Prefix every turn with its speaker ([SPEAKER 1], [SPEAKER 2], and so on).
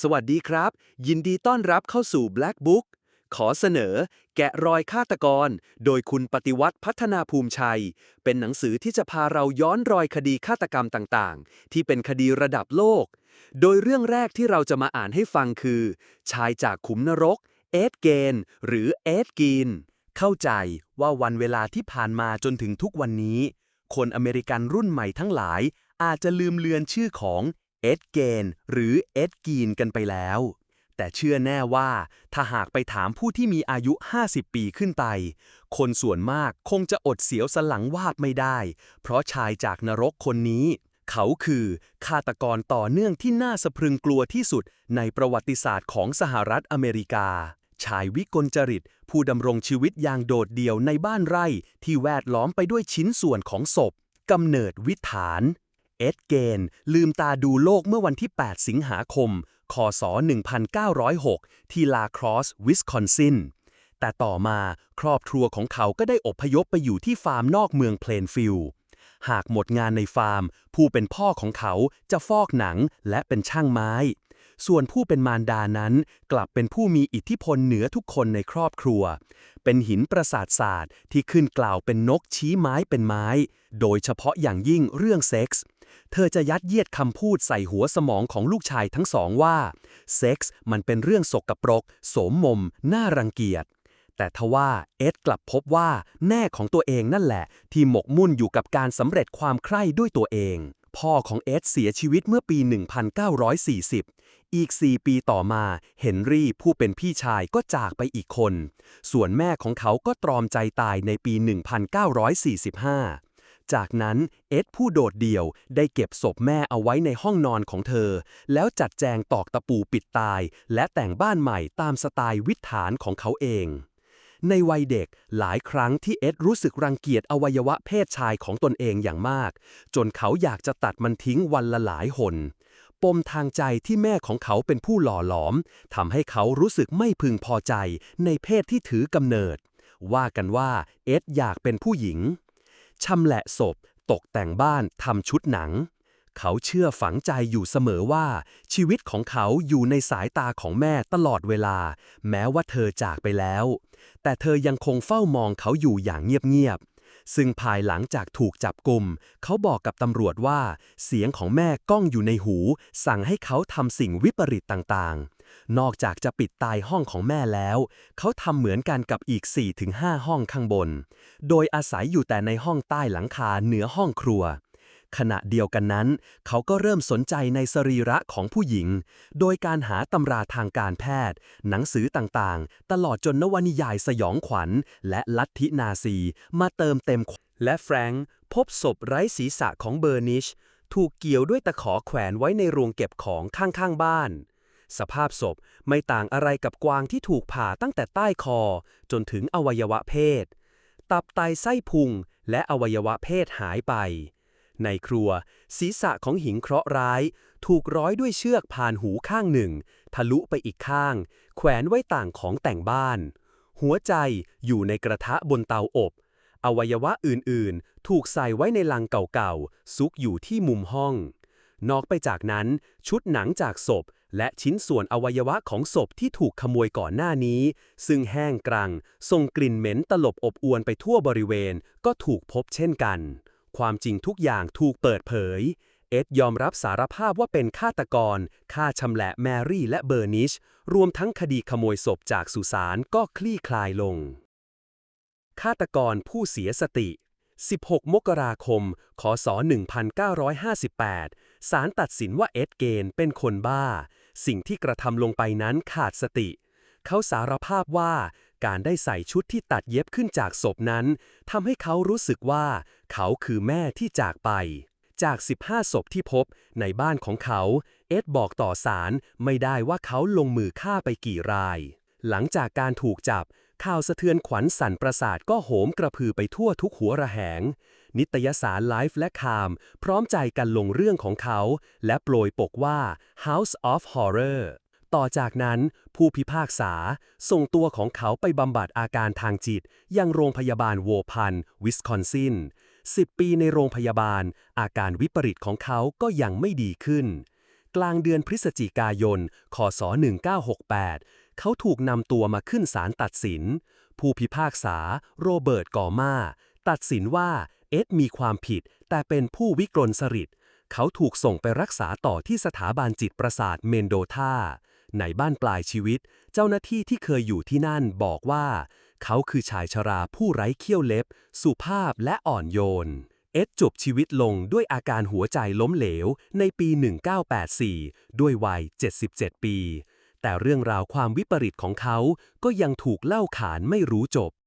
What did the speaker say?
[SPEAKER 1] สวัสดีครับ ยินดีต้อนรับเข้าสู่ Black Book ขอเสนอ แกะรอยฆาตกร โดยคุณปฏิวัติพัฒนาภูมิชัย เป็นหนังสือที่จะพาเราย้อนรอยคดีฆาตกรรมต่างๆ ที่เป็นคดีระดับโลก โดยเรื่องแรกที่เราจะมาอ่านให้ฟังคือ ชายจากขุมนรก เอ็ดเกน หรือเอ็ดกีน เข้าใจว่าวันเวลาที่ผ่านมาจนถึงทุกวันนี้ คนอเมริกันรุ่นใหม่ทั้งหลายอาจจะลืมเลือนชื่อของ เอ็ดเกนหรือเอ็ดกีนกันไปแล้ว แต่เชื่อแน่ว่าถ้าหากไปถามผู้ที่มีอายุ 50 ปีขึ้นไป คนส่วนมากคงจะอดเสียวสลังวาดไม่ได้ เพราะชายจากนรกคนนี้ เขาคือฆาตกรต่อเนื่องที่น่าสะพรึงกลัวที่สุดในประวัติศาสตร์ของสหรัฐอเมริกา ชายวิกลจริต ผู้ดำรงชีวิตอย่างโดดเดี่ยวในบ้านไร่ที่แวดล้อมไปด้วยชิ้นส่วนของศพกำเนิดวิถาน เอ็ดเกน ลืมตาดูโลกเมื่อวันที่ 8 สิงหาคม คศ 1906 ที่ลาครอส วิสคอนซิน แต่ต่อมาครอบครัวของเขาก็ได้อพยพไปอยู่ที่ฟาร์มนอกเมืองเพลนฟิลด์หากหมดงานในฟาร์ม ผู้เป็นพ่อของเขาจะฟอกหนังและเป็นช่างไม้ ส่วนผู้เป็นมารดานั้น กลับเป็นผู้มีอิทธิพลเหนือทุกคนในครอบครัว เป็นหินประสาทศาสตร์ที่ขึ้นกล่าวเป็นนกชี้ไม้เป็นไม้ โดยเฉพาะอย่างยิ่งเรื่องเซ็กส์ เธอจะยัดเยียดคำพูดใส่หัวสมองของลูกชายทั้งสองว่าเซ็กส์มันเป็นเรื่องสกปรก โสมมม น่ารังเกียจ แต่ทว่าเอ็ดกลับพบว่าแน่ของตัวเองนั่นแหละ ที่หมกมุ่นอยู่กับการสำเร็จความใคร่ด้วยตัวเอง พ่อของเอ็ดเสียชีวิตเมื่อปี 1940 อีก 4 ปีต่อมา เฮนรี่ผู้เป็นพี่ชายก็จากไปอีกคน ส่วนแม่ของเขาก็ตรอมใจตายในปี 1945 จากนั้นเอ็ดผู้โดดเดี่ยวได้เก็บศพแม่เอาไว้ในห้องนอนของเธอ แล้วจัดแจงตอกตะปูปิดตาย และแต่งบ้านใหม่ตามสไตล์วิถฐานของเขาเอง ในวัยเด็กหลายครั้งที่เอ็ดรู้สึกรังเกียจอวัยวะเพศชายของตนเองอย่างมาก จนเขาอยากจะตัดมันทิ้งวันละหลายหนปมทางใจที่แม่ของเขาเป็นผู้หล่อหลอมทำให้เขารู้สึกไม่พึงพอใจในเพศที่ถือกำเนิด ว่ากันว่าเอ็ดอยากเป็นผู้หญิง ชำแหละศพ ตกแต่งบ้านทำชุดหนัง เขาเชื่อฝังใจอยู่เสมอว่า ชีวิตของเขาอยู่ในสายตาของแม่ตลอดเวลา แม้ว่าเธอจากไปแล้ว แต่เธอยังคงเฝ้ามองเขาอยู่อย่างเงียบๆซึ่งภายหลังจากถูกจับกลุ่มเขาบอกกับตำรวจว่า เสียงของแม่ก้องอยู่ในหู สั่งให้เขาทำสิ่งวิปริตต่างๆ นอกจากจะปิดตายห้องของแม่แล้ว เขาทำเหมือนกันกับอีก 4-5 ห้องข้างบน โดยอาศัยอยู่แต่ในห้องใต้หลังคาเหนือห้องครัว ขณะเดียวกันนั้น เขาก็เริ่มสนใจในสรีระของผู้หญิง โดยการหาตำราทางการแพทย์ หนังสือต่างๆ ตลอดจนนวนิยายสยองขวัญ และลัทธินาซี มาเติมเต็ม และแฟรงค์พบศพไร้ศีรษะของเบอร์นิชถูกเกี่ยวด้วยตะขอแขวนไว้ในโรงเก็บของข้างๆบ้าน สภาพศพไม่ต่างอะไรกับกวางที่ถูกผ่าตั้งแต่ใต้คอ จนถึงอวัยวะเพศ ตับไตไส้พุงและอวัยวะเพศหายไป ในครัว ศีรษะของหิงเคราะห์ร้าย ถูกร้อยด้วยเชือกผ่านหูข้างหนึ่ง ทะลุไปอีกข้าง แขวนไว้ต่างของแต่งบ้าน หัวใจอยู่ในกระทะบนเตาอบ อวัยวะอื่นๆ ถูกใส่ไว้ในลังเก่าๆซุกอยู่ที่มุมห้อง นอกไปจากนั้น ชุดหนังจากศพ และชิ้นส่วนอวัยวะของศพที่ถูกขโมยก่อนหน้านี้ ซึ่งแห้งกรังส่งกลิ่นเหม็นตลบอบอวนไปทั่วบริเวณ ก็ถูกพบเช่นกัน ความจริงทุกอย่างถูกเปิดเผย เอ็ดยอมรับสารภาพว่าเป็นฆาตกรฆ่าชำแหละแมรี่และเบอร์นิช รวมทั้งคดีขโมยศพจากสุสานก็คลี่คลายลง ฆาตกรผู้เสียสติ 16 มกราคม คศ 1958 ศาลตัดสินว่าเอ็ดเกนเป็นคนบ้า สิ่งที่กระทำลงไปนั้นขาดสติ เขาสารภาพว่าการได้ใส่ชุดที่ตัดเย็บขึ้นจากศพนั้นทำให้เขารู้สึกว่า เขาคือแม่ที่จากไป จาก 15 ศพที่พบในบ้านของเขา เอ็ดบอกต่อศาลไม่ได้ว่าเขาลงมือฆ่าไปกี่ราย หลังจากการถูกจับข่าวสะเทือนขวัญสั่นประสาทก็โหมกระพือไปทั่วทุกหัวระแหง นิตยสารไลฟ์และคาม พร้อมใจกันลงเรื่องของเขา และโปรยปกว่า House of Horror ต่อจากนั้น ผู้พิพากษา ส่งตัวของเขาไปบำบัดอาการทางจิต ยังโรงพยาบาลโวพัน วิสคอนซิน10 ปีในโรงพยาบาล อาการวิปริตของเขาก็ยังไม่ดีขึ้น กลางเดือนพฤศจิกายน คศ 1968 เขาถูกนำตัวมาขึ้นศาลตัดสิน ผู้พิพากษา โรเบิร์ตกอมา ตัดสินว่า เอ็ดมีความผิด แต่เป็นผู้วิกลสริตเขาถูกส่งไปรักษาต่อที่สถาบันจิตประสาทเมนโดธาในบ้านปลายชีวิต เจ้าหน้าที่ที่เคยอยู่ที่นั่นบอกว่า เขาคือชายชราผู้ไร้เขี้ยวเล็บ สุภาพและอ่อนโยน เอ็ดจบชีวิตลงด้วยอาการหัวใจล้มเหลวในปี 1984 ด้วยวัย 77 ปี แต่เรื่องราวความวิปริตของเขาก็ยังถูกเล่าขานไม่รู้จบ